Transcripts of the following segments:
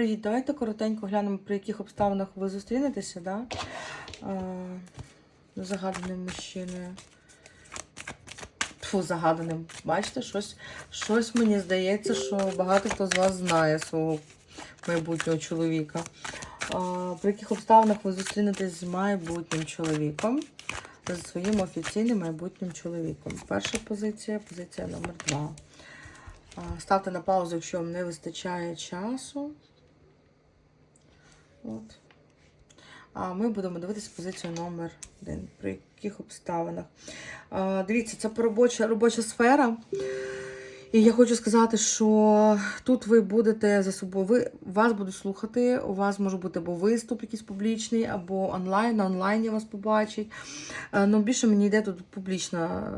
Привіт, давайте коротенько глянемо, при яких обставинах ви зустрінетеся, да? Е, загаданим мужчиною. Фу, загаданим. Бачите, щось, щось мені здається, що багато хто з вас знає свого майбутнього чоловіка. Е, при яких обставинах ви зустрінетесь з майбутнім чоловіком, з своїм офіційним майбутнім чоловіком. Перша позиція, позиція номер два. Е, Ставте на паузу, якщо вам не вистачає часу. От. А ми будемо дивитися позицію номер один. При яких обставинах. А, дивіться, це робоча, робоча сфера. І я хочу сказати, що тут ви будете за собою, ви, вас будуть слухати, у вас може бути або виступ якийсь публічний, або онлайн, на онлайні вас побачать. Е, Ну, більше мені йде тут публічна,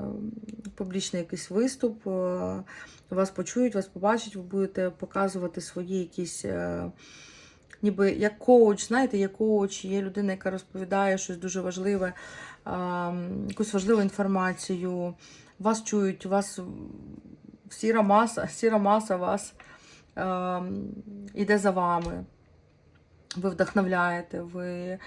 публічний якийсь виступ. Е, Вас почують, вас побачать, ви будете показувати свої якісь. Ніби як коуч, знаєте, є коуч, є людина, яка розповідає щось дуже важливе, якусь важливу інформацію. Вас чують, вас сіра маса, сіра маса вас іде за вами. Ви вдохновляєте, ви.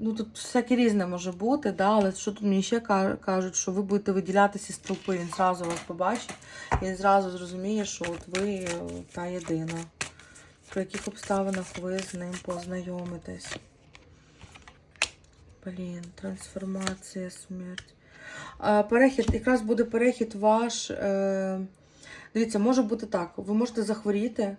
Ну, тут всяке різне може бути, да, але що тут мені ще кажуть, що ви будете виділятися з толпи, він зразу вас побачить, він зразу зрозуміє, що от ви е, та єдина при яких обставинах ви з ним познайомитесь. Блін, трансформація, смерть. Перехід, якраз буде перехід ваш. Е, дивіться, може бути так. Ви можете захворіти.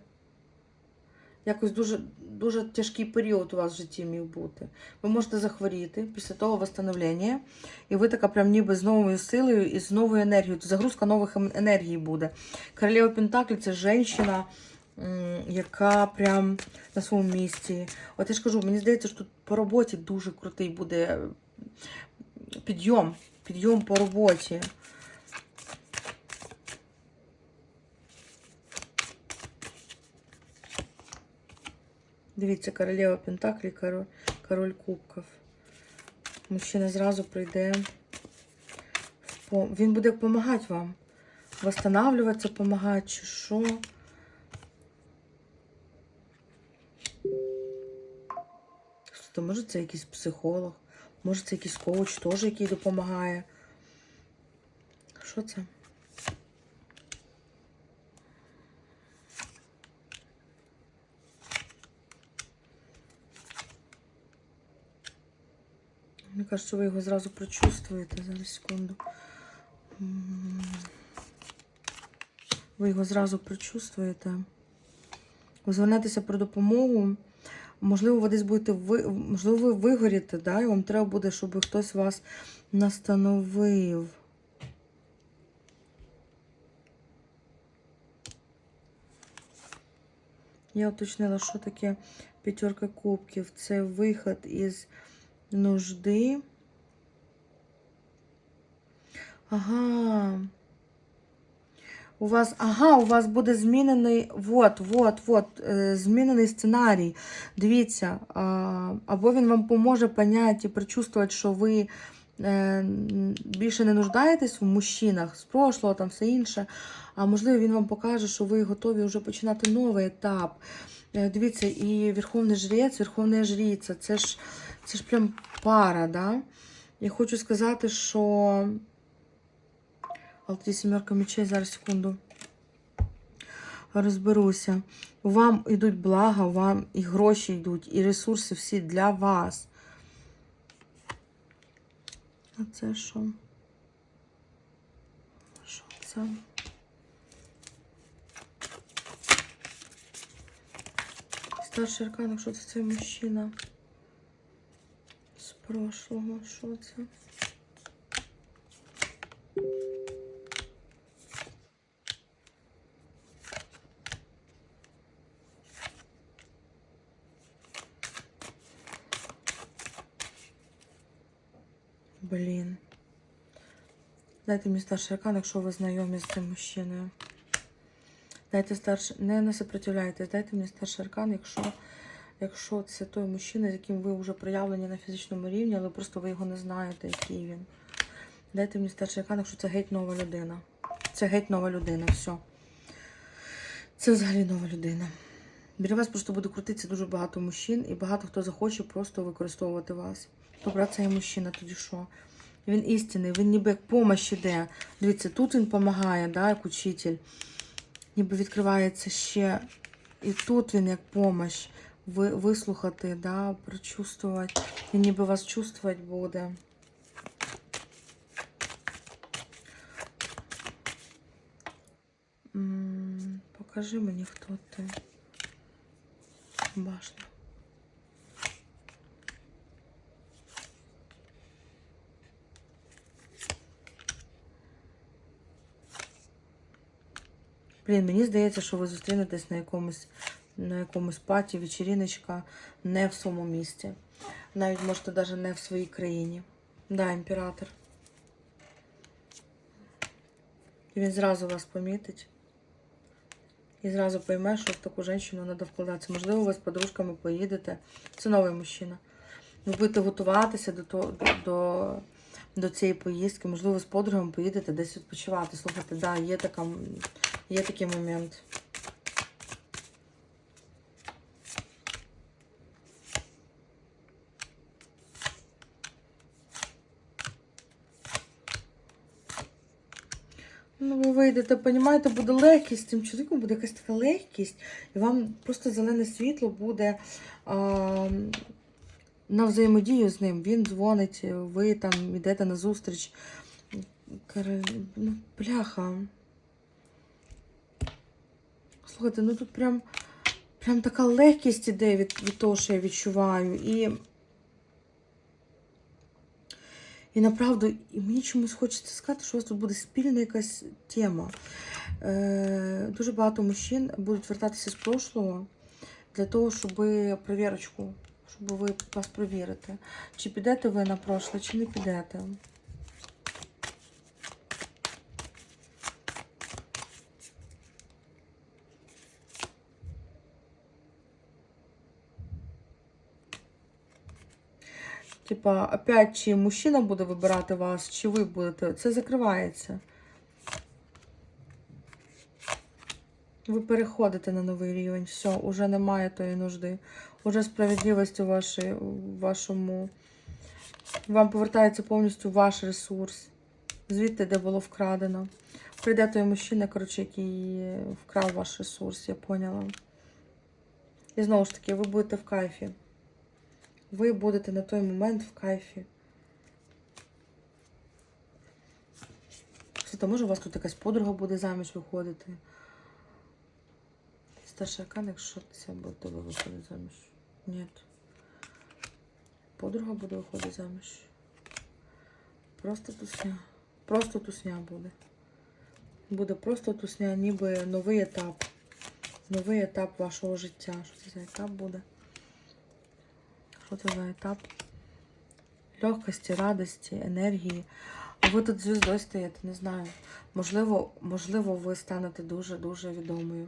Якось дуже дуже тяжкий період у вас в житті міг бути. Ви можете захворіти після того восстановлення, і ви така прям ніби з новою силою і з новою енергією. Загрузка нових ем- енергій буде. Королева Пентаклі це жінка, яка прям на своєму місці. От я ж кажу, мені здається, що тут по роботі дуже крутий буде підйом. Підйом по роботі. Дивіться, королева Пентаклі, король, король кубків. Мужчина зразу прийде. Він буде допомагати вам. Восстанавливатися, допомагати, чи що. То може це якийсь психолог, може це якийсь коуч теж, який допомагає. Що це? Мені кажуть, що ви його зразу прочувствуєте. Зараз секунду. Ви його зразу прочувствуєте. Звернетеся про допомогу. Можливо, ви десь будете ви, можливо, ви вигоріте, да? і вам треба буде, щоб хтось вас настановив. Я уточнила, що таке п'ятерка кубків. Це виход із нужди. Ага. У вас, ага, у вас буде змінений, вот, вот, вот, е, змінений сценарій. Дивіться, або він вам поможе поняти і прочувствувати, що ви е, більше не нуждаєтесь в мужчинах з прошлого, там все інше. А можливо, він вам покаже, що ви готові вже починати новий етап. Е, Дивіться, і Верховний Жрець, Верховна Жриця, це ж, це ж прям пара, да? Я хочу сказати, що. Але тоді сімерка мечей, зараз секунду. Розберуся. Вам йдуть блага, вам і гроші йдуть, і ресурси всі для вас. А це що? Що це? Старший аркан, що це цей мужчина? З прошлого, що це? Блін. Дайте мені старший аркан, якщо ви знайомі з цим мужчиною. Дайте старший, не, не сопротивляйтесь, дайте мені старший аркан, якщо, якщо це той мужчина, з яким ви вже проявлені на фізичному рівні, але просто ви його не знаєте, який він. Дайте мені старший аркан, якщо це геть нова людина. Це геть нова людина, все. Це взагалі нова людина. Біля вас просто буде крутитися дуже багато мужчин, і багато хто захоче просто використовувати вас. Добре, а цей мужчина тоді що? Він істинний, він ніби як помощь іде. Дивіться, тут він допомагає, да, як учитель. Ніби відкривається ще. І тут він як помощь. Ви, вислухати, да, прочувствувати. Він ніби вас чувствувати буде. М, Покажи мені, хто ти. Башня. Блін, мені здається, що ви зустрінетесь на якомусь на якомусь паті, вечіріночка не в своєму місті. Навіть можете навіть не в своїй країні. Да, імператор. І він зразу вас помітить. І зразу пойме, що в таку жінку треба вкладатися. Можливо, ви з подружками поїдете. Це новий мужчина. Ви будете готуватися до, до, до цієї поїздки. Можливо, з подругами поїдете десь відпочивати. Слухайте, да, є, така, є такий момент. Ну, ви вийдете, понімаєте, буде легкість, цим чоловіком буде якась така легкість, і вам просто зелене світло буде а, на взаємодію з ним. Він дзвонить, ви там йдете на зустріч. Ну, бляха. Слухайте, ну тут прям, прям така легкість іде від, від того, що я відчуваю. І І направду, і мені чомусь хочеться сказати, що у вас тут буде спільна якась тема. Е, Дуже багато мужчин будуть вертатися з прошлого для того, щоб перевірочку, щоб ви вас перевірити. Чи підете ви на прошле, чи не підете. Типа, опять, чи мужчина буде вибирати вас, чи ви будете. Це закривається. Ви переходите на новий рівень. Все, уже немає тої нужди. Уже справедливість у вашій, вашому. Вам повертається повністю ваш ресурс. Звідти, де було вкрадено. Прийде той мужчина, коротше, який вкрав ваш ресурс, я поняла. І знову ж таки, ви будете в кайфі ви будете на той момент в кайфі. Слухайте, може у вас тут якась подруга буде заміж виходити? Старший аркан, якщо це буде ви виходить заміж. Ні. Подруга буде виходити заміж. Просто тусня. Просто тусня буде. Буде просто тусня, ніби новий етап. Новий етап вашого життя. Що це за етап буде? Це етап? Легкості, радості, енергії. Ви тут звіздою стаєте, не знаю. Можливо, можливо, ви станете дуже-дуже відомою.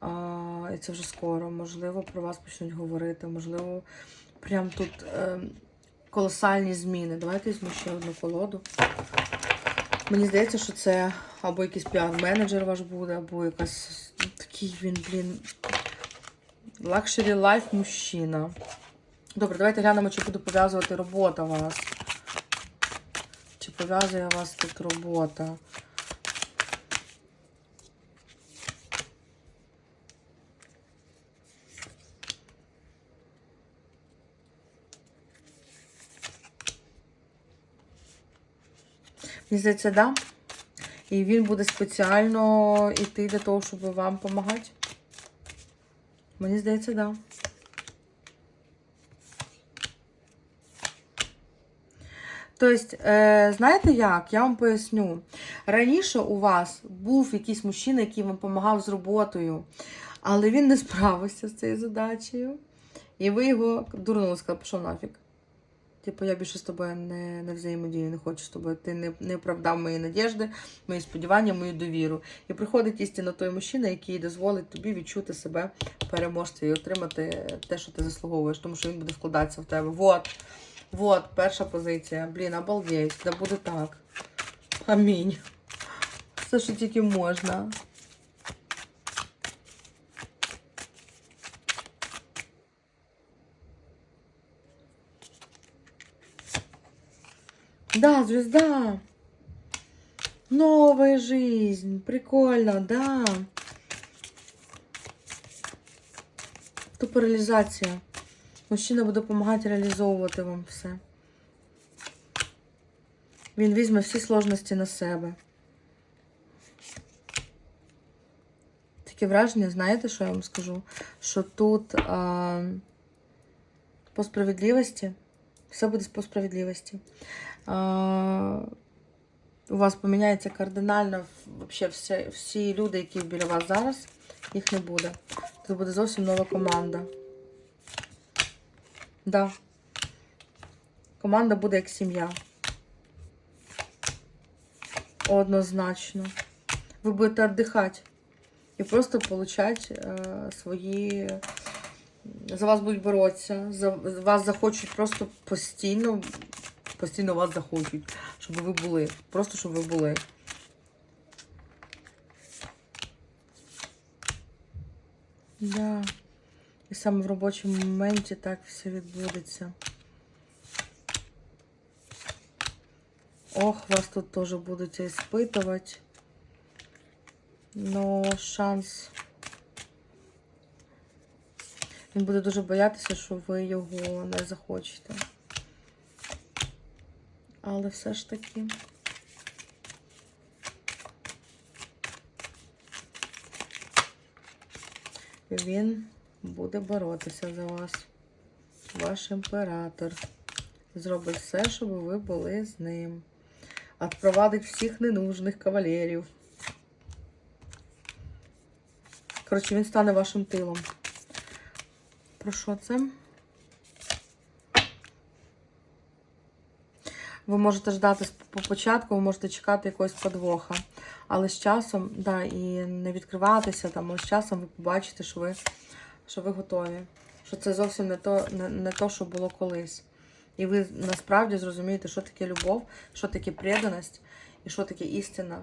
А, і це вже скоро. Можливо, про вас почнуть говорити. Можливо, прям тут е, колосальні зміни. Давайте візьму ще одну колоду. Мені здається, що це або якийсь піар-менеджер ваш буде, або якась такий він, блін. Лакшері лайф мужчина. Добре, давайте глянемо, чи буде пов'язувати робота вас. Чи пов'язує вас тут робота? Мені здається, да. І він буде спеціально йти для того, щоб вам допомагати. Мені здається, да. Тобто, е, знаєте як? Я вам поясню. Раніше у вас був якийсь мужчина, який вам допомагав з роботою, але він не справився з цією задачею. І ви його дурнули, сказали, пішов нафіг. Типу, я більше з тобою не, не взаємодію, не хочу з тобою. Ти не, не оправдав мої надіжди, мої сподівання, мою довіру. І приходить істинно той мужчина, який дозволить тобі відчути себе переможцем і отримати те, що ти заслуговуєш, тому що він буде вкладатися в тебе. Вот. Вот, перша позиція. Блін, обалдеть. Да буде так. Амінь. Все, що тільки можна. Да, звезда. Новая жизнь. Прикольно, да. Тупорализация. Мужчина буде допомагати реалізовувати вам все. Він візьме всі сложності на себе. Таке враження, знаєте, що я вам скажу? Що тут а, по справедливості, все буде по справедливості. А, у вас поміняється кардинально вообще всі, всі люди, які біля вас зараз, їх не буде. Тут буде зовсім нова команда. Да. Команда буде як сім'я. Однозначно. Ви будете віддихати і просто получати е, свої. За вас будуть боротися, за вас захочуть просто постійно, постійно вас захочуть, щоб ви були. Просто щоб ви були. Да. І саме в робочому моменті так все відбудеться. Ох, вас тут теж будуть іспитувати. Но шанс. Він буде дуже боятися, що ви його не захочете. Але все ж таки. Він буде боротися за вас. Ваш імператор. Зробить все, щоб ви були з ним. Отпровадить всіх ненужних кавалерів. Коротше, він стане вашим тилом. Про що це? Ви можете ждати по початку, ви можете чекати якогось подвоха. Але з часом, да, і не відкриватися, там, але з часом ви побачите, що ви, що ви готові. Що це зовсім не то, не, не то, що було колись. І ви насправді зрозумієте, що таке любов, що таке преданість і що таке істина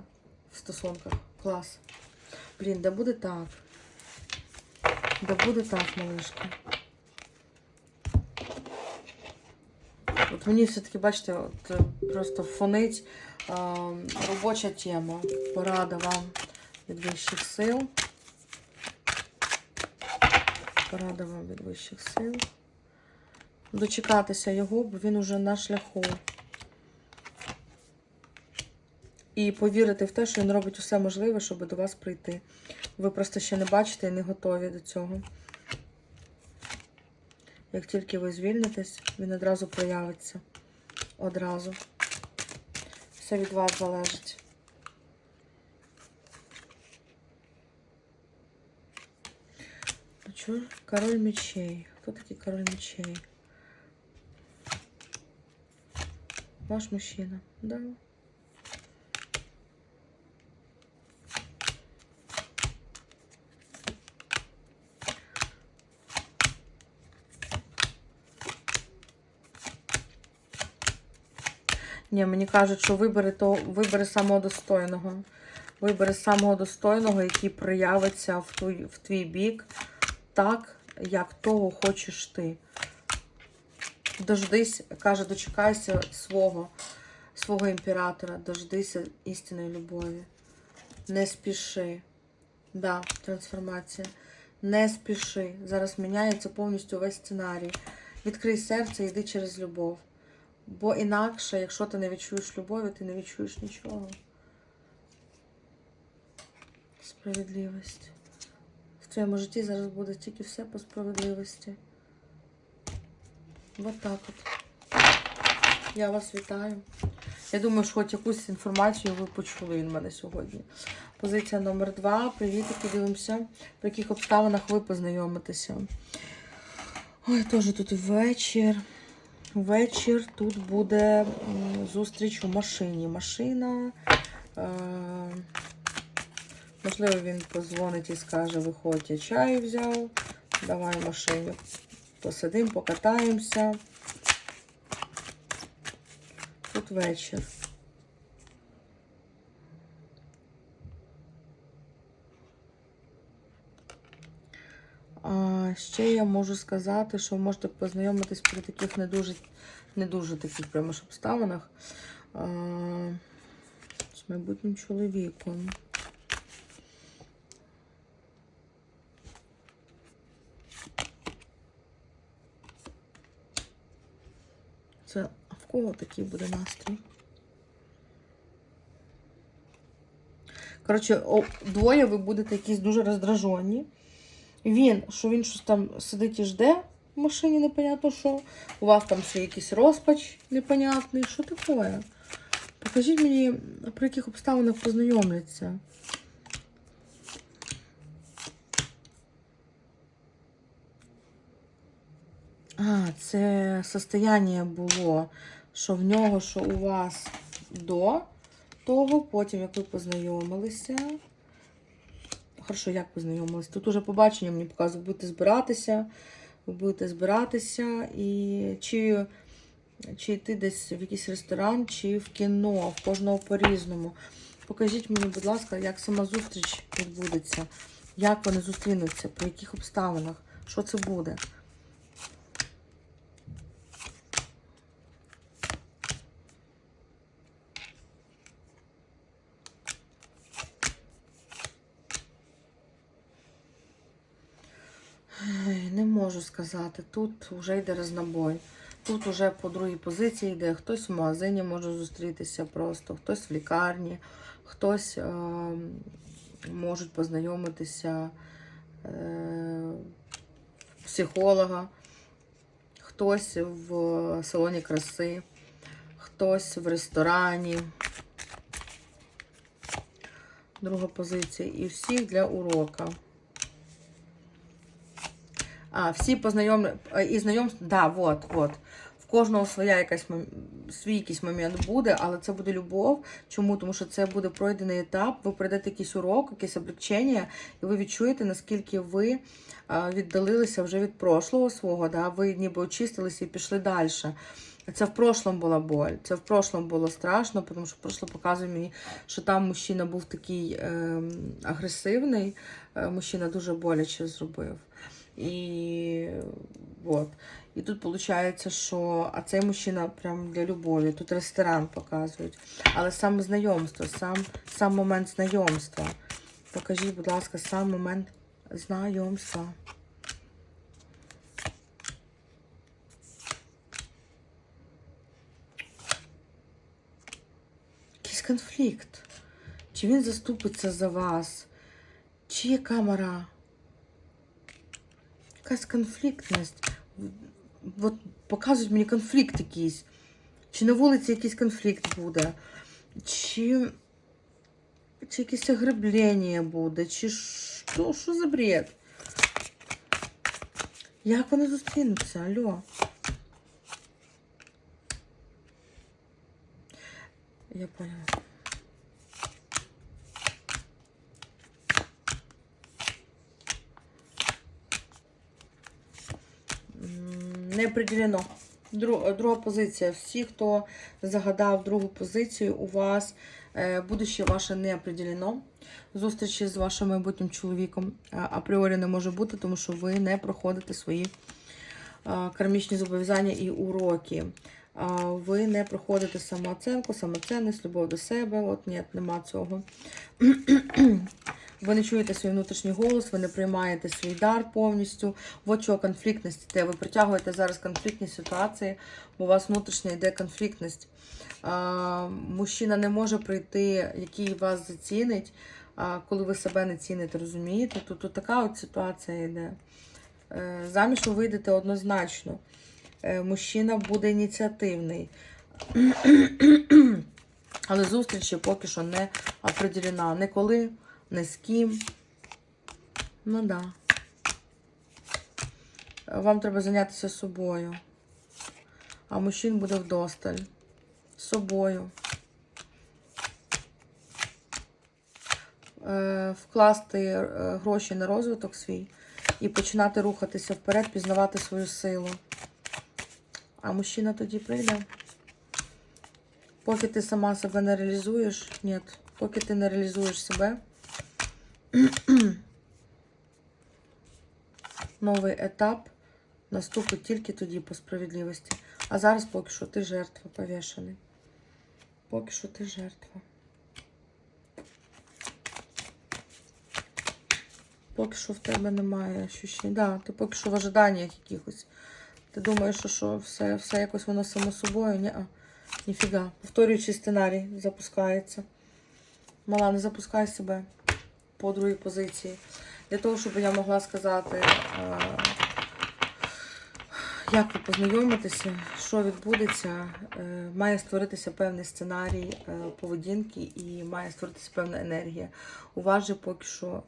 в стосунках. Клас. Блін, да буде так. Да буде так, малышки. От мені все-таки, бачите, от е, просто фонить е, робоча тема. Порада вам від вищих сил. Порада вам від вищих сил. Дочекатися його, бо він уже на шляху. І повірити в те, що він робить усе можливе, щоб до вас прийти. Ви просто ще не бачите і не готові до цього. Як тільки ви звільнитесь, він одразу проявиться. Одразу. Все від вас залежить. Чого? Король мечей. Хто такий король мечей? Ваш мужчина, да? Ні, мені кажуть, що вибери то вибери самого достойного. Вибери самого достойного, який проявиться в твій, в твій бік так, як того хочеш ти. Дождись, каже, дочекайся свого, свого імператора, дождися істинної любові. Не спіши. Да, трансформація. Не спіши. Зараз міняється повністю весь сценарій. Відкрий серце йди через любов. Бо інакше, якщо ти не відчуєш любові, ти не відчуєш нічого. Справедливість. В твоєму житті зараз буде тільки все по справедливості. Вот так от. Я вас вітаю. Я думаю, що хоч якусь інформацію ви почули від мене сьогодні. Позиція номер два. Привітики, дивимося, при яких обставинах ви познайомитеся. Ой, теж тут вечір. Вечір тут буде зустріч у машині. Машина. Е, можливо, він позвонить і скаже, виходь, я чаю взяв. Давай в машині. Посидимо, покатаємося. Тут вечір. А ще я можу сказати, що можете познайомитись при таких не дуже, не дуже таких прямо обставинах. а, з майбутнім чоловіком. Це а в кого такий буде настрій? Коротше, двоє ви будете якісь дуже роздражені. Він, що він щось там сидить і жде в машині, непонятно що. У вас там ще якийсь розпач непонятний. Що таке? Покажіть мені, при яких обставинах познайомляться. А, це состояние було, що в нього, що у вас до того, потім як ви познайомилися. Хорошо, як познайомилися? Тут уже побачення мені показують, будете збиратися, ви будете збиратися і чи, чи йти десь в якийсь ресторан, чи в кіно, в кожного по-різному. Покажіть мені, будь ласка, як сама зустріч відбудеться, як вони зустрінуться, при яких обставинах, що це буде. Ей, Не можу сказати. Тут вже йде рознобой. Тут вже по другій позиції йде. Хтось в магазині може зустрітися просто, хтось в лікарні, хтось е, можуть познайомитися е, психолога, хтось в салоні краси, хтось в ресторані. Друга позиція. І всіх для урока. А, всі познайомлені і знайомство. Да, вот, вот. В кожного своя якась свій якийсь момент буде, але це буде любов. Чому? Тому що це буде пройдений етап. Ви пройдете якийсь урок, якесь облегчення, і ви відчуєте, наскільки ви віддалилися вже від прошлого свого. Да? Ви ніби очистилися і пішли далі. Це в прошлом була боль, це в прошлом було страшно, тому що прошло показує мені, що там мужчина був такий ем, агресивний, е, мужчина дуже боляче зробив. І от. І тут виходить, що а цей мужчина прям для любові. Тут ресторан показують. Але саме знайомство, сам, сам момент знайомства. Покажіть, будь ласка, сам момент знайомства. Якийсь конфлікт. Чи він заступиться за вас? Чи є камера? Якась конфліктність. От показують мені конфлікт якийсь. Чи на вулиці якийсь конфлікт буде, чи, чи якесь ограблення буде, чи що, що за бред? Як вони зустрінуться? Алло? Я поняла. Дру- Друга позиція. Всі, хто загадав другу позицію, у вас е, будуще ваше не определено. Зустрічі з вашим майбутнім чоловіком е, апріорі не може бути, тому що ви не проходите свої е, кармічні зобов'язання і уроки. Ви не проходите самооценку, самоцінність, любов до себе. От ні, нема цього. Ви не чуєте свій внутрішній голос, ви не приймаєте свій дар повністю. От чого конфліктність йде. Ви притягуєте зараз конфліктні ситуації, бо у вас внутрішня йде конфліктність. А, мужчина не може прийти, який вас зацінить, а, коли ви себе не ціните, розумієте? Тут, тут така от ситуація йде. Е, Заміж ви вийдете однозначно. Е, Мужчина буде ініціативний. Але зустріч поки що не определена. Не коли, не з ким. Ну да. Вам треба зайнятися собою. А мужчин буде вдосталь. Собою. Е, Вкласти е, гроші на розвиток свій і починати рухатися вперед, пізнавати свою силу. А мужчина тоді прийде. Поки ти сама себе не реалізуєш, ні, поки ти не реалізуєш себе, новий етап наступить тільки тоді по справедливості. А зараз поки що ти жертва повішений. Поки що ти жертва. Поки що в тебе немає ощущень. Да, ти поки що в ожиданнях якихось. Ти думаєш, що, що все, все якось воно само собою? Ні, а ніфіга. Повторюючий сценарій запускається. Мала, не запускай себе по другій позиції. Для того, щоб я могла сказати, е, як ви познайомитеся, що відбудеться, е, має створитися певний сценарій е, поведінки і має створитися певна енергія. У вас же поки що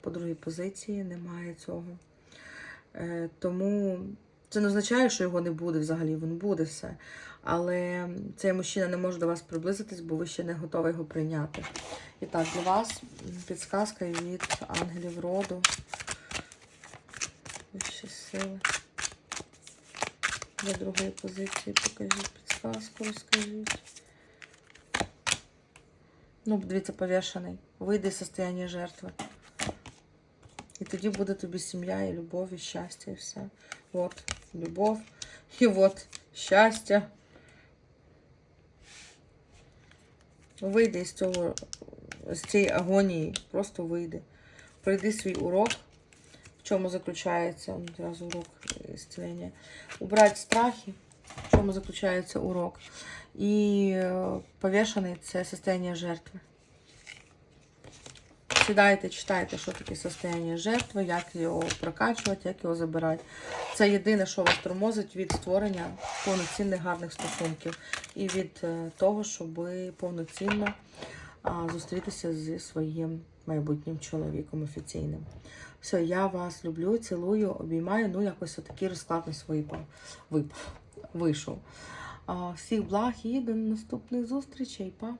по другій позиції немає цього. Тому це не означає, що його не буде взагалі, він буде все. Але цей мужчина не може до вас приблизитись, бо ви ще не готові його прийняти. І так, для вас підсказка від ангелів роду. Вищі сили. Для другої позиції покажіть підсказку, розкажіть. Ну, дивіться, повішений. Вийде з состояння жертви. І тоді буде тобі сім'я, і любов, і щастя, і все. От, любов, і от щастя. Вийди з цього, з цієї агонії, просто вийди. Пройди свій урок, в чому заключається одразу урок зцілення. Убрати страхи, в чому заключається урок. І е, повішений це состояние жертви. Сідайте, читайте, що таке состояние жертви, як його прокачувати, як його забирати. Це єдине, що вас тормозить від створення повноцінних гарних стосунків і від е, того, щоб повноцінно зустрітися зі своїм майбутнім чоловіком офіційним. Все, я вас люблю, цілую, обіймаю. Ну, якось отакий розклад на свої вийшов. Всіх благ і до наступних зустрічей. Па!